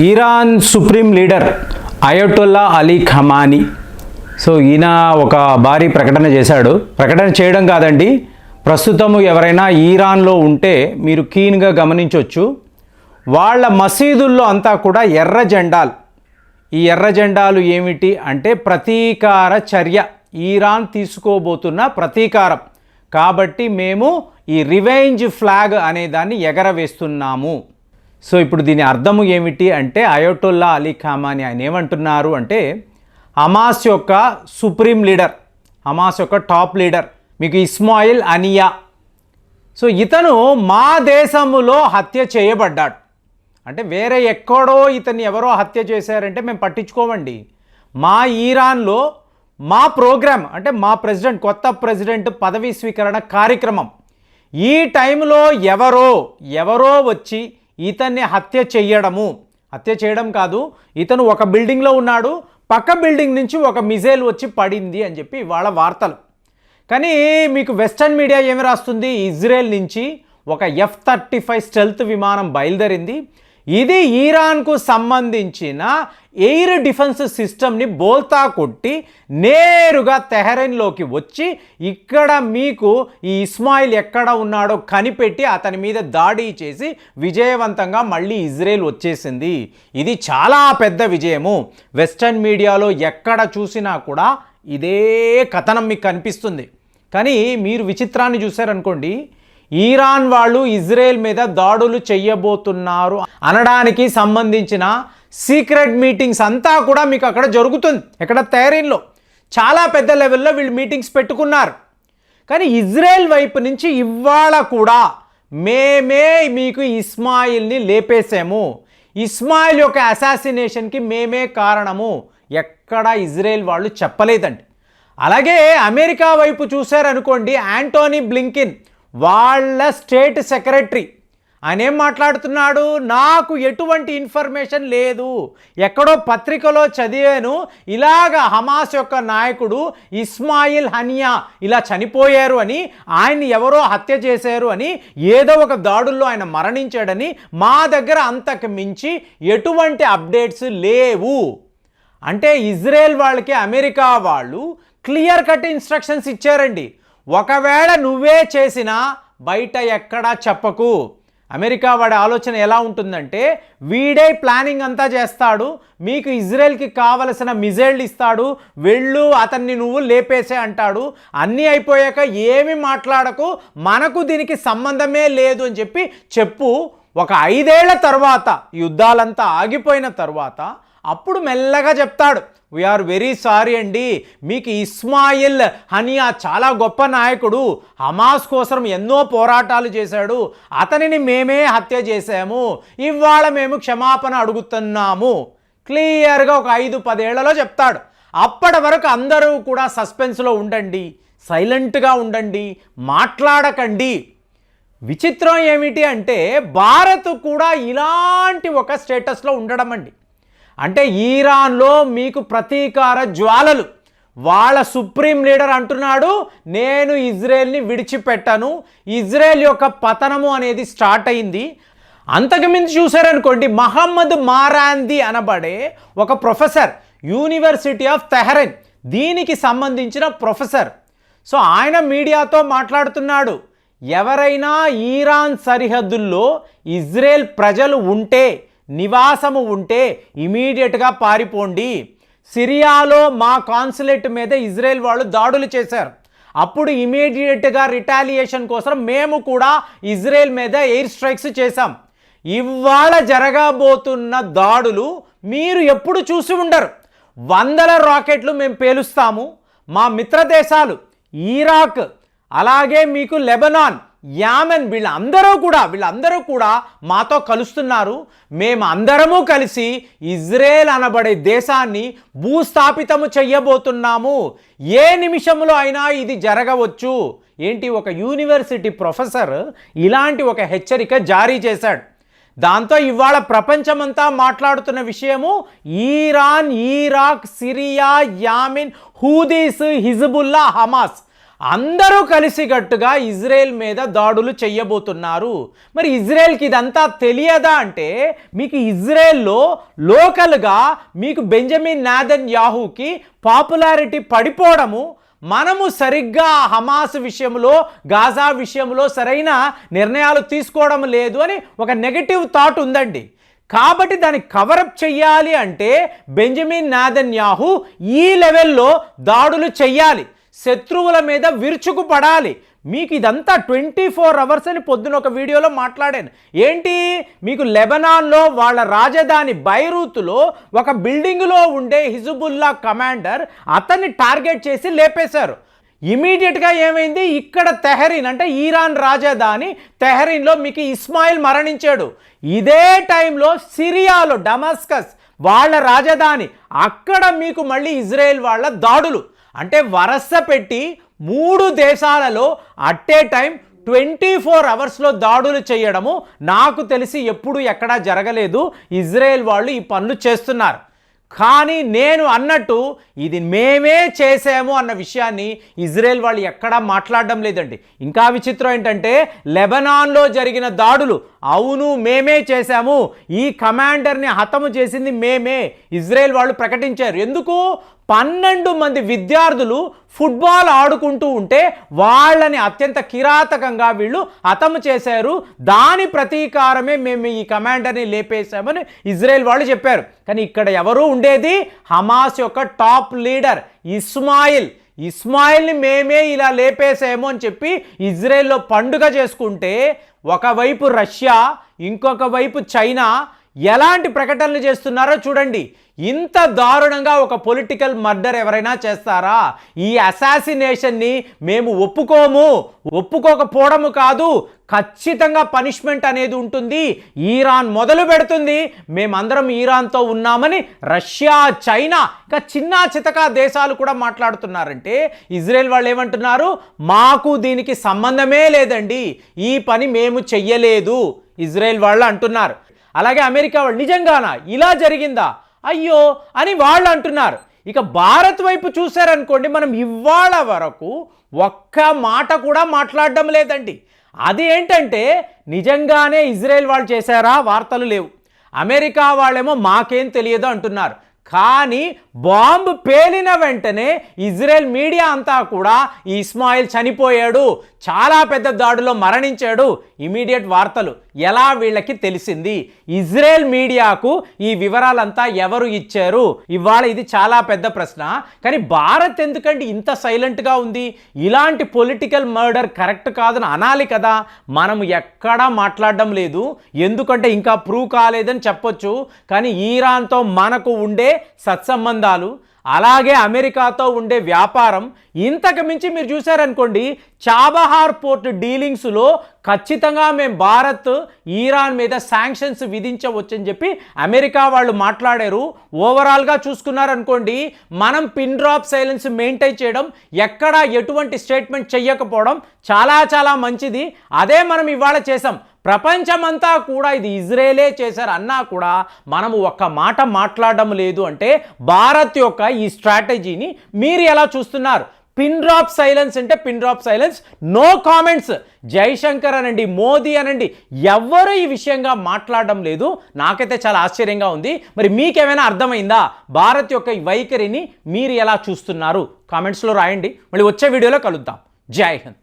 Iran supreme leader Ayatollah Ali Khamenei. So ఈయన ఒక భారీ ప్రకటన చేశాడు. ప్రకటన చేయడం కాదండి ప్రస్తుతము ఎవరైనా ఈరాన్లో ఉంటే మీరు కీన్గా గమనించవచ్చు వాళ్ళ మసీదుల్లో అంతా కూడా ఎర్ర జెండాలు. ఈ ఎర్ర జెండాలు ఏమిటి అంటే ప్రతీకార చర్య. ఈరాన్ తీసుకోబోతున్న ప్రతీకారం. కాబట్టి మేము ఈ రివెంజ్ ఫ్లాగ్ అనే దాన్ని ఎగరవేస్తున్నాము. సో ఇప్పుడు దీని అర్థము ఏమిటి అంటే అయోటోల్లా అలీ ఖామాని ఆయన ఏమంటున్నారు అంటే హమాస్ యొక్క సుప్రీం లీడర్ హమాస్ యొక్క టాప్ లీడర్ మీకు ఇస్మాయిల్ అనియా. సో ఇతను మా దేశములో హత్య చేయబడ్డాడు. అంటే వేరే ఎక్కడో ఇతన్ని ఎవరో హత్య చేశారంటే మేము పట్టించుకోమండి. మా ఈరాన్లో మా ప్రోగ్రామ్ అంటే మా ప్రెసిడెంట్ కొత్త ప్రెసిడెంట్ పదవీ స్వీకరణ కార్యక్రమం. ఈ టైంలో ఎవరో ఎవరో వచ్చి ఇతన్ని హత్య చెయ్యడము. హత్య చేయడం కాదు ఇతను ఒక బిల్డింగ్లో ఉన్నాడు పక్క బిల్డింగ్ నుంచి ఒక మిజైల్ వచ్చి పడింది అని చెప్పి వాళ్ళ వార్తలు. కానీ మీకు వెస్టర్న్ మీడియా ఏమి రాస్తుంది? ఇజ్రాయెల్ నుంచి ఒక ఎఫ్ థర్టీ ఫైవ్ స్టెల్త్ విమానం బయలుదేరింది. ఇది ఈరాన్కు సంబంధించిన ఎయిర్ డిఫెన్స్ సిస్టమ్ని బోల్తా కొట్టి నేరుగా తెహరెన్లోకి వచ్చి ఇక్కడ మీకు ఈ ఇస్మాయిల్ ఎక్కడ ఉన్నాడో కనిపెట్టి అతని మీద దాడి చేసి విజయవంతంగా మళ్ళీ ఇజ్రాయెల్ వచ్చేసింది. ఇది చాలా పెద్ద విజయము. వెస్టర్న్ మీడియాలో ఎక్కడ చూసినా కూడా ఇదే కథనం మీకు కనిపిస్తుంది. కానీ మీరు విచిత్రాన్ని చూశారనుకోండి ఈరాన్ వాళ్ళు ఇజ్రాయెల్ మీద దాడులు చెయ్యబోతున్నారు అనడానికి సంబంధించిన సీక్రెట్ మీటింగ్స్ అంతా కూడా మీకు అక్కడ జరుగుతుంది. ఎక్కడ తయారీలో చాలా పెద్ద లెవెల్లో వీళ్ళు మీటింగ్స్ పెట్టుకున్నారు. కానీ ఇజ్రాయెల్ వైపు నుంచి ఇవాళ కూడా మేమే మీకు ఇస్మాయిల్ని లేపేసాము ఇస్మాయిల్ యొక్క అసాసినేషన్కి మేమే కారణము. ఎక్కడ ఇజ్రాయెల్ వాళ్ళు చెప్పలేదండి. అలాగే అమెరికా వైపు చూశారనుకోండి యాంటోనీ బ్లింకిన్ వాళ్ళ స్టేట్ సెక్రటరీ. ఆయన ఏం మాట్లాడుతున్నాడు? నాకు ఎటువంటి ఇన్ఫర్మేషన్ లేదు. ఎక్కడో పత్రికలో చదివాను. ఇలాగ హమాస్ యొక్క నాయకుడు ఇస్మాయిల్ హనియా ఇలా చనిపోయారు అని ఆయన్ని ఎవరో హత్య చేశారు అని ఏదో ఒక దాడుల్లో ఆయన మరణించాడని మా దగ్గర అంతకు మించి ఎటువంటి అప్డేట్స్ లేవు. అంటే ఇజ్రాయెల్ వాళ్ళకి అమెరికా వాళ్ళు క్లియర్ కట్ ఇన్స్ట్రక్షన్స్ ఇచ్చారండి. ఒకవేళ నువ్వే చేసినా బయట ఎక్కడా చెప్పకు. అమెరికా వాడి ఆలోచన ఎలా ఉంటుందంటే వీడే ప్లానింగ్ అంతా చేస్తాడు మీకు ఇజ్రాయెల్కి కావలసిన మిజైల్ ఇస్తాడు వెళ్ళు అతన్ని నువ్వు లేపేసే అంటాడు అన్నీ అయిపోయాక ఏమి మాట్లాడకు మనకు దీనికి సంబంధమే లేదు అని చెప్పి చెప్పు. ఒక ఐదేళ్ళ తర్వాత యుద్ధాలంతా ఆగిపోయిన తర్వాత అప్పుడు మెల్లగా చెప్తాడు వీఆర్ వెరీ సారీ అండి. మీకు ఇస్మాయిల్ హనియా చాలా గొప్ప నాయకుడు. హమాస్ కోసం ఎన్నో పోరాటాలు చేశాడు. అతనిని మేమే హత్య చేశాము. ఇవాళ మేము క్షమాపణ అడుగుతున్నాము. క్లియర్గా ఒక ఐదు పదేళ్ళలో చెప్తాడు. అప్పటి వరకు అందరూ కూడా సస్పెన్స్లో ఉండండి సైలెంట్గా ఉండండి మాట్లాడకండి. విచిత్రం ఏమిటి అంటే భారత్ కూడా ఇలాంటి ఒక స్టేటస్లో ఉండడం అండి. అంటే ఈరాన్లో మీకు ప్రతీకార జ్వాలలు. వాళ్ళ సుప్రీం లీడర్ అంటున్నాడు నేను ఇజ్రాయెల్ని విడిచిపెట్టను. ఇజ్రాయెల్ యొక్క పతనము అనేది స్టార్ట్ అయింది. అంతకుమించి చూశారనుకోండి మహమ్మద్ మారాంది అనబడే ఒక ప్రొఫెసర్ యూనివర్సిటీ ఆఫ్ తెహరెన్ దీనికి సంబంధించిన ప్రొఫెసర్. సో ఆయన మీడియాతో మాట్లాడుతున్నాడు ఎవరైనా ఈరాన్ సరిహద్దుల్లో ఇజ్రాయెల్ ప్రజలు ఉంటే నివాసము ఉంటే ఇమీడియట్గా పారిపోండి. సిరియాలో మా కాన్సులేట్ మీద ఇజ్రాయెల్ వాళ్ళు దాడులు చేశారు. అప్పుడు ఇమీడియట్గా రిటాలియేషన్ కోసం మేము కూడా ఇజ్రాయెల్ మీద ఎయిర్ స్ట్రైక్స్ చేశాం. ఇవాళ జరగబోతున్న దాడులు మీరు ఎప్పుడు చూసి ఉండరు. వందల రాకెట్లు మేము పేలుస్తాము. మా మిత్ర దేశాలు ఈరాక్ అలాగే మీకు లెబనాన్ యామెన్ వీళ్ళందరూ కూడా వీళ్ళందరూ కూడా మాతో కలుస్తున్నారు. మేము అందరము కలిసి ఇజ్రాయేల్ అనబడే దేశాన్ని భూస్థాపితము చెయ్యబోతున్నాము. ఏ నిమిషంలో అయినా ఇది జరగవచ్చు. ఏంటి ఒక యూనివర్సిటీ ప్రొఫెసర్ ఇలాంటి ఒక హెచ్చరిక జారీ చేశాడు. దాంతో ఇవాళ ప్రపంచమంతా మాట్లాడుతున్న విషయము Iran Iraq Syria Yemen Houthis Hezbollah Hamas. అందరూ కలిసికట్టుగా ఇజ్రాయెల్ మీద దాడులు చెయ్యబోతున్నారు మరి ఇజ్రాయెల్కి ఇదంతా తెలియదా అంటే మీకు ఇజ్రాయెల్లో లోకల్గా మీకు బెంజమిన్ నాదన్ యాహూకి పాపులారిటీ పడిపోవడము మనము సరిగ్గా హమాస్ విషయంలో గాజా విషయంలో సరైన నిర్ణయాలు తీసుకోవడం లేదు అని ఒక నెగటివ్ థాట్ ఉందండి. కాబట్టి దాన్ని కవరప్ చెయ్యాలి అంటే బెంజమిన్ నాదన్యాహు ఈ లెవెల్లో దాడులు చెయ్యాలి శత్రువుల మీద విరుచుకు పడాలి మీకు ఇదంతా ట్వంటీ ఫోర్ అవర్స్ అని పొద్దున ఒక వీడియోలో మాట్లాడాను. ఏంటి? మీకు లెబనాన్లో వాళ్ళ రాజధాని బైరూతులో ఒక బిల్డింగ్లో ఉండే హిజుబుల్లా కమాండర్ అతన్ని టార్గెట్ చేసి లేపేశారు. ఇమీడియట్గా ఏమైంది? ఇక్కడ తెహరీన్ అంటే ఈరాన్ రాజధాని తెహరీన్లో మీకు ఇస్మాయిల్ మరణించాడు. ఇదే టైంలో సిరియాలో డమాస్కస్ వాళ్ళ రాజధాని. అక్కడ మీకు మళ్ళీ ఇజ్రాయెల్ వాళ్ళ దాడులు. అంటే వరస పెట్టి మూడు దేశాలలో at a time twenty four అవర్స్లో దాడులు చేయడము నాకు తెలిసి ఎప్పుడు ఎక్కడా జరగలేదు. ఇజ్రాయెల్ వాళ్ళు ఈ పనులు చేస్తున్నారు. కానీ నేను అన్నట్టు ఇది మేమే చేసాము అన్న విషయాన్ని ఇజ్రాయెల్ వాళ్ళు ఎక్కడా మాట్లాడడం లేదండి. ఇంకా విచిత్రం ఏంటంటే లెబనాన్లో జరిగిన దాడులు అవును మేమే చేశాము ఈ కమాండర్ని హతము చేసింది మేమే. ఇజ్రాయెల్ వాళ్ళు ప్రకటించారు. ఎందుకు? పన్నెండు మంది విద్యార్థులు ఫుట్బాల్ ఆడుకుంటూ ఉంటే వాళ్ళని అత్యంత కిరాతకంగా వీళ్ళు హతము చేశారు. దాని ప్రతీకారమే మేము ఈ కమాండర్ని లేపేశామని ఇజ్రాయెల్ వాళ్ళు చెప్పారు. కానీ ఇక్కడ ఎవరు ఉండేది? హమాస్ యొక్క టాప్ లీడర్ ఇస్మాయిల్. ఇస్మాయిల్ని మేమే ఇలా లేపేసాము అని చెప్పి ఇజ్రాయెల్లో పండుగ చేసుకుంటే ఒకవైపు రష్యా ఇంకొక వైపు చైనా ఎలాంటి ప్రకటనలు చేస్తున్నారో చూడండి. ఇంత దారుణంగా ఒక పొలిటికల్ మర్డర్ ఎవరైనా చేస్తారా? ఈ అసాసినేషన్ని మేము ఒప్పుకోము. ఒప్పుకోకపోవడము కాదు ఖచ్చితంగా పనిష్మెంట్ అనేది ఉంటుంది. ఈరాన్ మొదలు పెడుతుంది. మేమందరం ఈరాన్తో ఉన్నామని రష్యా చైనా ఇంకా చిన్న చితకా దేశాలు కూడా మాట్లాడుతున్నారంటే ఇజ్రాయెల్ వాళ్ళు ఏమంటున్నారు? మాకు దీనికి సంబంధమే లేదండి. ఈ పని మేము చెయ్యలేదు. ఇజ్రాయెల్ వాళ్ళు అంటున్నారు. అలాగే అమెరికా వాళ్ళు నిజంగానా? ఇలా జరిగిందా? అయ్యో అని వాళ్ళు అంటున్నారు. ఇక భారత్ వైపు చూశారనుకోండి మనం ఇవాళ వరకు ఒక్క మాట కూడా మాట్లాడడం లేదండి. అది ఏంటంటే నిజంగానే ఇజ్రాయెల్ వాళ్ళు చేశారా? వార్తలు లేవు. అమెరికా వాళ్ళేమో మాకేం తెలియదు అంటున్నారు. కానీ బాంబు పేలిన వెంటనే ఇజ్రాయెల్ మీడియా అంతా కూడా ఈ ఇస్మాయిల్ చనిపోయాడు చాలా పెద్ద దాడిలో మరణించాడు. ఇమీడియట్ వార్తలు ఎలా వీళ్ళకి తెలిసింది? ఇజ్రాయెల్ మీడియాకు ఈ వివరాలంతా ఎవరు ఇచ్చారు? ఇవాళ ఇది చాలా పెద్ద ప్రశ్న. కానీ భారత్ ఎందుకంటే ఇంత సైలెంట్గా ఉంది? ఇలాంటి పొలిటికల్ మర్డర్ కరెక్ట్ కాదని అనాలి కదా? మనం ఎక్కడా మాట్లాడడం లేదు. ఎందుకంటే ఇంకా ప్రూవ్ కాలేదని చెప్పొచ్చు. కానీ ఈరాన్తో మనకు ఉండే సత్సంబంధాలు అలాగే అమెరికాతో ఉండే వ్యాపారం. ఇంతకు మించి మీరు చూశారనుకోండి చాబహార్ పోర్ట్ డీలింగ్స్లో ఖచ్చితంగా మేము భారత్ ఈరాన్ మీద శాంక్షన్స్ విధించవచ్చని చెప్పి అమెరికా వాళ్ళు మాట్లాడారు. ఓవరాల్గా చూసుకున్నారనుకోండి మనం పిన్ డ్రాప్ సైలెన్స్ మెయింటైన్ చేయడం ఎక్కడ ఎటువంటి స్టేట్మెంట్ చెయ్యకపోవడం చాలా చాలా మంచిది. అదే మనం ఇవాళ చేసాం ప్రపంచమంతా కూడా ఇది ఇజ్రాయేలే చేశారు అన్నా కూడా మనము ఒక్క మాట మాట్లాడడం లేదు అంటే భారత్ యొక్క ఈ స్ట్రాటజీని మీరు ఎలా చూస్తున్నారు? పిన్ డ్రాప్ సైలెన్స్ అంటే pin drop silence. No comments. Jaishankar అనండి మోదీ అనండి ఎవ్వరు ఈ విషయంగా మాట్లాడడం లేదు. నాకైతే చాలా ఆశ్చర్యంగా ఉంది. మరి మీకేమైనా అర్థమైందా? భారత్ యొక్క ఈ వైఖరిని మీరు ఎలా చూస్తున్నారు? కామెంట్స్లో రాయండి. మళ్ళీ వచ్చే వీడియోలో కలుద్దాం. జై హింద్.